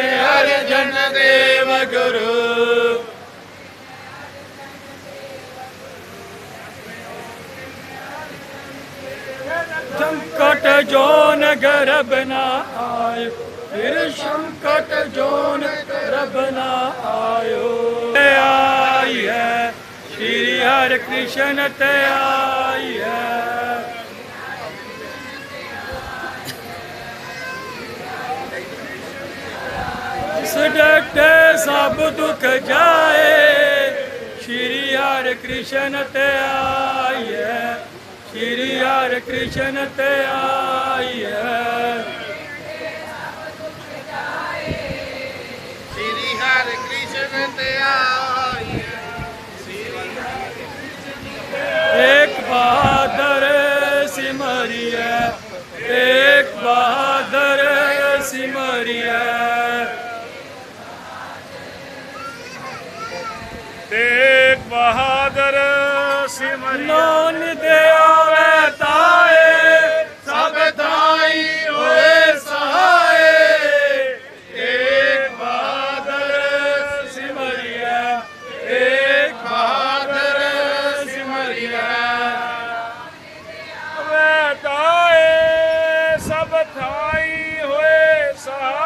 ਹਰ ਜਨ ਦੇਵ ਗੁਰੂ। ਸੰਕਟ ਜੋਨ ਗਰਬ ਨਾ ਆਇਓ ਫਿਰ ਸੰਕਟ ਜੋਨ ਗਰਬ ਨਾ ਆਇਓ ਆਈ ਹੈ, ਸ਼੍ਰੀ ਹਰਿ ਕ੍ਰਿਸ਼ਨ ਤੇ ਆਈ ਹੈ। ਸਭ ਦੁੱਖ ਜਾਏ। ਸ਼੍ਰੀ ਹਰਿ ਕ੍ਰਿਸ਼ਨ ਤੇ ਆਈਐ। ਸ਼੍ਰੀ ਹਰਿ ਕ੍ਰਿਸ਼ਨ ਤੇ ਆਈਐ। ਤੇਗ ਬਹਾਦਰ ਸਿਮਰਿਆ। ਲੋਨ ਦੇ ਆਵੇ ਤਾਏ ਸਭ ਥਾਈ ਹੋਏ ਸਹਾਏ। ਤੇਗ ਬਹਾਦਰ ਸਿਮਰਿਐ ਇੱਕ ਬਹਾਦਰ ਸਿਮਰਿਆ। ਵੇ ਤਾਏ ਸਭ ਥਾਈ ਹੋਏ ਸਹਾਏ।